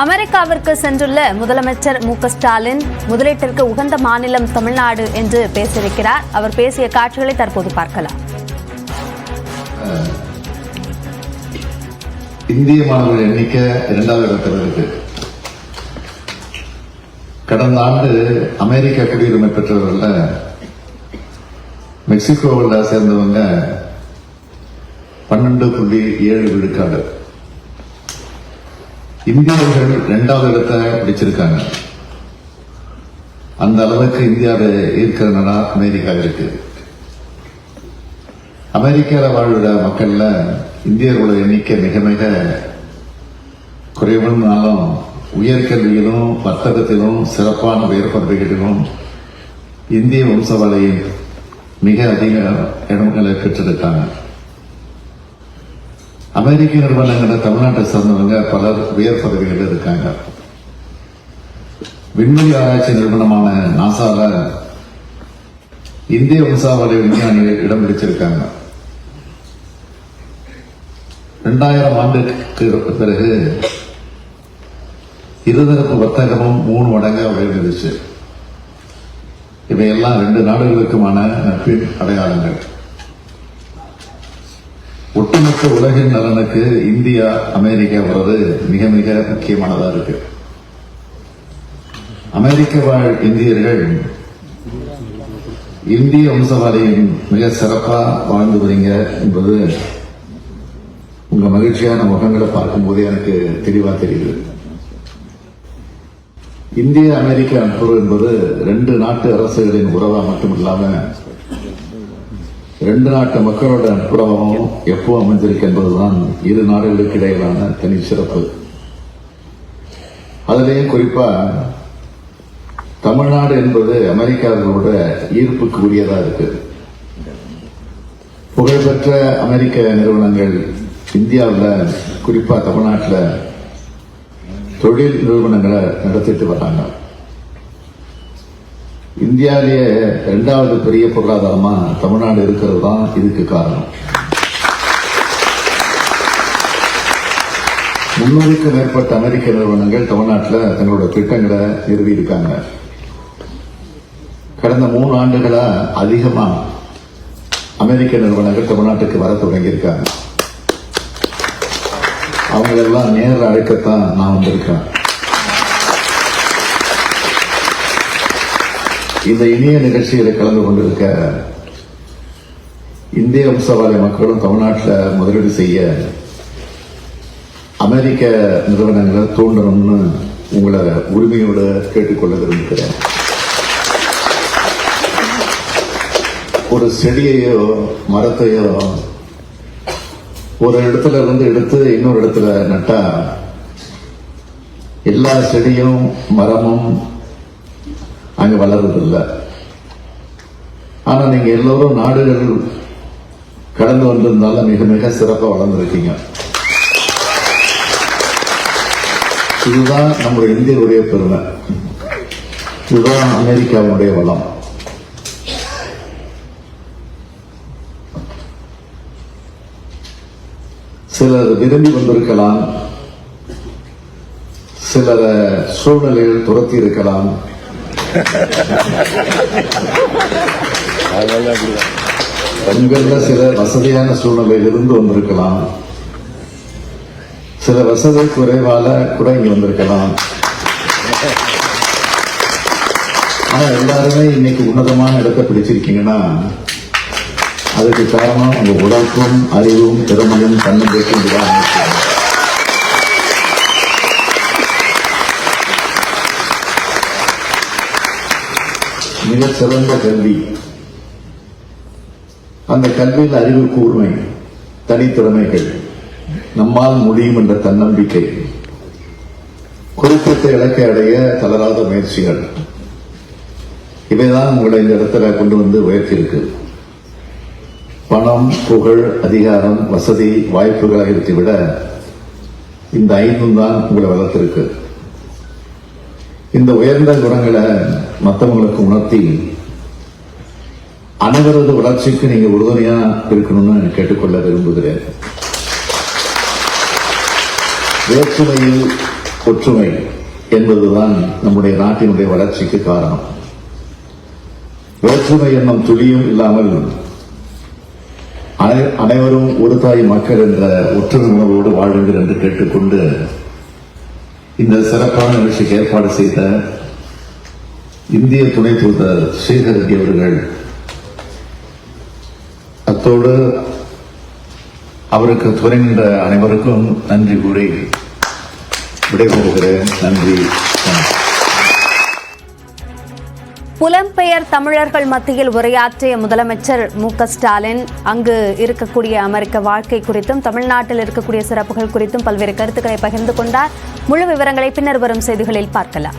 அமெரிக்காவிற்கு சென்றுள்ள முதலமைச்சர் மு ஸ்டாலின் முதலீட்டிற்கு உகந்த மாநிலம் தமிழ்நாடு என்று பேசியிருக்கிறார். அவர் பேசிய காட்சிகளை தற்போது பார்க்கலாம். இந்திய மாணவர் எண்ணிக்கை இரண்டாவது இடத்தில் இருக்கு. கடந்த ஆண்டு அமெரிக்க குடியுரிமை பெற்றவர்கள மெக்சிகோவில் சேர்ந்தவங்க பன்னெண்டு புள்ளி ஏழு விழுக்காடு. இந்தியர்கள் இரண்டாவது இடத்தை பிடிச்சிருக்காங்க. அந்த அளவுக்கு இந்தியாவை ஈர்க்கிற நாடா அமெரிக்கா இருக்கு. அமெரிக்காவில் வாழ்கிற மக்கள்ல இந்தியர்களோட எண்ணிக்கை மிக மிக குறைவுனாலும் உயர்கல்வியிலும் வர்த்தகத்திலும் சிறப்பான உயர்பதவிகளிலும் இந்திய வம்சவலையில் மிக அதிக இடங்களை பெற்றிருக்காங்க. அமெரிக்க நிறுவனங்களை தமிழ்நாட்டை சார்ந்தவங்க பலர் உயர் பதவிகள் இருக்காங்க. விண்வெளி ஆராய்ச்சி நிறுவனமான நாசால இந்திய வம்சாவளி விஞ்ஞானிகள் இடம் பிடிச்சிருக்காங்க. இரண்டாயிரம் ஆண்டுக்கு பிறகு இருதரப்பு வர்த்தகமும் மூணு மடங்காக உயர்ந்துருச்சு இவையெல்லாம் ரெண்டு நாடுகளுக்குமான நட்பின் அடையாளங்கள். ஒட்டுமொத்த உலகின் நலனுக்கு இந்தியா அமெரிக்கா வர்றது மிக மிக முக்கியமானதா இருக்கு. அமெரிக்க வாழ் இந்தியர்கள் இந்திய வம்சவாதியின் மிக சிறப்பா வாழ்ந்து வரீங்க என்பது உங்க மகிழ்ச்சியான முகங்களை பார்க்கும்போது எனக்கு தெளிவா தெரியுது. இந்திய அமெரிக்க நட்புறவு என்பது ரெண்டு நாட்டு அரசுகளின் உறவா மட்டும் இல்லாம ரெண்டு நாட்டு மக்களோட நட்புறவும் எப்போ அமைஞ்சிருக்கு என்பதுதான் இரு நாடுகளுக்கு இடையிலான தனி சிறப்பு. அதிலேயும் குறிப்பா தமிழ்நாடு என்பது அமெரிக்காவோட ஈர்ப்புக்கு உரியதா இருக்கு. புகழ்பெற்ற அமெரிக்க நிறுவனங்கள் இந்தியாவில் குறிப்பா தமிழ்நாட்டில் தொழில் நிறுவனங்களை நடத்திட்டு வராங்க இந்தியாவிலேயே இரண்டாவது பெரிய பொருளாதாரமா தமிழ்நாடு இருக்கிறது தான் இதுக்கு காரணம். முன்னூறுக்கும் மேற்பட்ட அமெரிக்க நிறுவனங்கள் தமிழ்நாட்டில் தங்களோட திட்டங்களை நிறுவி இருக்காங்க கடந்த மூணு ஆண்டுகளா அதிகமா அமெரிக்க நிறுவனங்கள் தமிழ்நாட்டுக்கு வர தொடங்கியிருக்காங்க. அவங்களெல்லாம் நேரில் அழைக்கத்தான் நான் வந்திருக்கேன். இந்த இனிய நிகழ்ச்சியில் கலந்து கொண்டிருக்க இந்திய வம்சவாளி மக்களும் தமிழ்நாட்டில் முதலீடு செய்ய அமெரிக்க நிறுவனங்களை தூண்டணும்னு உங்களை உரிமையோடு கேட்டுக்கொள்ள விரும்புகிறேன். ஒரு செடியையோ மரத்தையோ ஒரு இடத்துல இருந்து எடுத்து இன்னொரு இடத்துல நட்டா எல்லா செடியும் மரமும் அங்க வளர்றதில்லை ஆனா நீங்க எல்லோரும் நாடுகள் கடந்து வந்திருந்தால மிக மிக சிறப்பா வளர்ந்துருக்கீங்க. இதுதான் நம்முடைய இந்தியருடைய பெருமை. இதுதான் அமெரிக்காவுடைய வளம். சிலர் விரும்பி வந்திருக்கலாம். சிலர சூழ்நிலைகள் துரத்தி இருக்கலாம். உங்கள சில வசதியான சூழ்நிலையில் இருந்து வந்திருக்கலாம். சில வசதி குறைவால கூட இங்க வந்திருக்கலாம். ஆனா எல்லாருமே இன்னைக்கு உன்னதமான இடத்தை பிடிச்சிருக்கீங்கன்னா அதுக்கு காரணம் உங்க உழைப்பும் அறிவும் திறமையும் தன்னம்பிக்கையும் மிக சிறந்த கல்வி. அந்த கல்வியில் அறிவு கூர்மை தனித்திறமைகள் நம்மால் முடியும் என்ற தன்னம்பிக்கை குறிப்பிட்ட இலக்கை அடைய தளராத முயற்சிகள் இவைதான் உங்களை இந்த இடத்துல கொண்டு வந்து உயர்த்தியிருக்கு. பணம் புகழ் அதிகாரம் வசதி வாய்ப்புகள் ஆகியவற்றை விட இந்த ஐந்தும் தான் உங்களை வளர்த்திருக்கு. இந்த உயர்ந்த குணங்களை மற்றவங்களுக்கு உணர்த்தி அனைவரது வளர்ச்சிக்கு நீங்க உறுதுணையா இருக்கணும்னு கேட்டுக்கொள்ள விரும்புகிறேன். வேற்றுமையில் ஒற்றுமை என்பதுதான் நம்முடைய நாட்டினுடைய வளர்ச்சிக்கு காரணம். வேற்றுமை என்னும் துளியும் இல்லாமல் அனை- அனைவரும் ஒரு தாய் மக்கள் என்ற ஒற்றுமை உணர்வோடு வாழுங்கள் என்று கேட்டுக்கொண்டு இந்த சிறப்பான நிகழ்ச்சிக்கு ஏற்பாடு செய்த இந்திய துணை தூதர் ஸ்ரீதர் ரெட்டி அவர்கள் அத்தோடு அவருக்கு துணை நின்ற அனைவருக்கும் நன்றி கூறி விடைபெறுகிறேன். நன்றி. புலம்பெயர் தமிழர்கள் மத்தியில் உரையாற்றிய முதலமைச்சர் மு க ஸ்டாலின் அங்கு இருக்கக்கூடிய அமெரிக்க வாழ்க்கை குறித்தும் தமிழ்நாட்டில் இருக்கக்கூடிய சிறப்புகள் குறித்தும் பல்வேறு கருத்துக்களை பகிர்ந்து கொண்டார். முழு விவரங்களை பின்னர் வரும் செய்திகளில் பார்க்கலாம்.